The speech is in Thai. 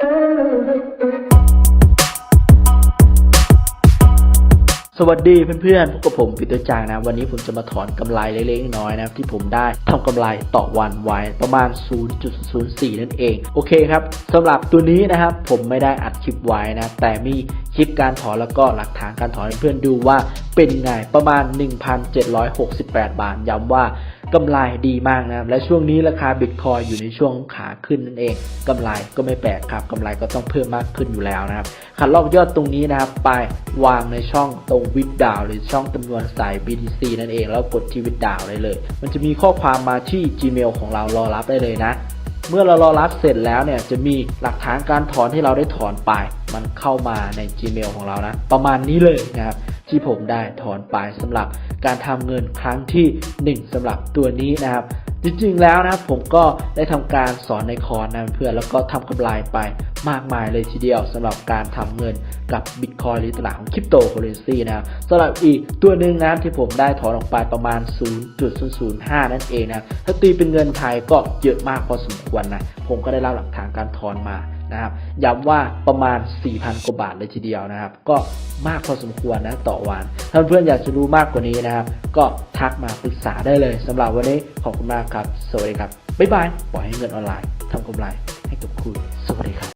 สวัสดีเพื่อนๆพบกับผมปีเตอร์จางนะ วันนี้ผมจะมาถอนกำไรเล็กๆน้อยๆนะที่ผมได้ทำกำไรต่อวันไว้ประมาณ 0.04 นั่นเอง โอเคครับสำหรับตัวนี้นะครับผมไม่ได้อัดคลิปไว้นะ แต่มีคลิปการถอนแล้วก็หลักฐานการถอนเพื่อนดูว่าเป็นไงประมาณ 1,768 บาทย้ำว่า กำไรดีมากนะครับและช่วงนี้ราคาบิตคอยอยู่ในช่วงขาขึ้นนั่นเองกำไรก็ไม่แปลกครับกำไรก็ต้องเพิ่มมากขึ้นอยู่แล้วนะครับขัดลอกยอดตรงนี้นะครับไปวางในช่องตรงวิดดาวหรือช่องจำนวนสาย BTC นั่นเอง แล้วกดที่วิดดาวได้เลย มันจะมีข้อความมาที่ Gmail ของเรารอรับได้เลยนะ เมื่อเรารอรับเสร็จแล้วเนี่ยจะมีหลักฐานการถอนที่เราได้ถอนไป มันเข้ามาใน Gmail ของเรานะ ประมาณนี้เลยนะครับ ที่ผมได้ถอนไปสำหรับการทำเงินครั้งที่ 1สำหรับตัวนี้นะครับ จริงๆแล้วนะครับผมก็ได้ทำการสอนในคอร์สนะเพื่อนแล้วก็ทำกำไรไปมากมายเลยทีเดียวสำหรับการทำเงินกับบิตคอยหรือตลาดของคริปโตเคอเรนซีนะครับสำหรับอีกตัวหนึ่งนะที่ผมได้ถอนออกไปประมาณ 0.005 นั่นเองนะถ้าตีเป็นเงินไทยก็เยอะมากพอสมควรนะผมก็ได้รับหลักฐานการถอนมา นะครับย้ำว่าประมาณ 4,000 กว่าบาทเลยทีเดียวนะครับ ก็มากพอสมควรนะต่อวัน ถ้าเพื่อนอยากจะรู้มากกว่านี้นะครับ ก็ทักมาปรึกษาได้เลยสำหรับวันนี้ขอบคุณมากครับ สวัสดีครับ บ๊ายบาย ปล่อยให้เงินออนไลน์ทำกำไรให้กับคุณ สวัสดีครับ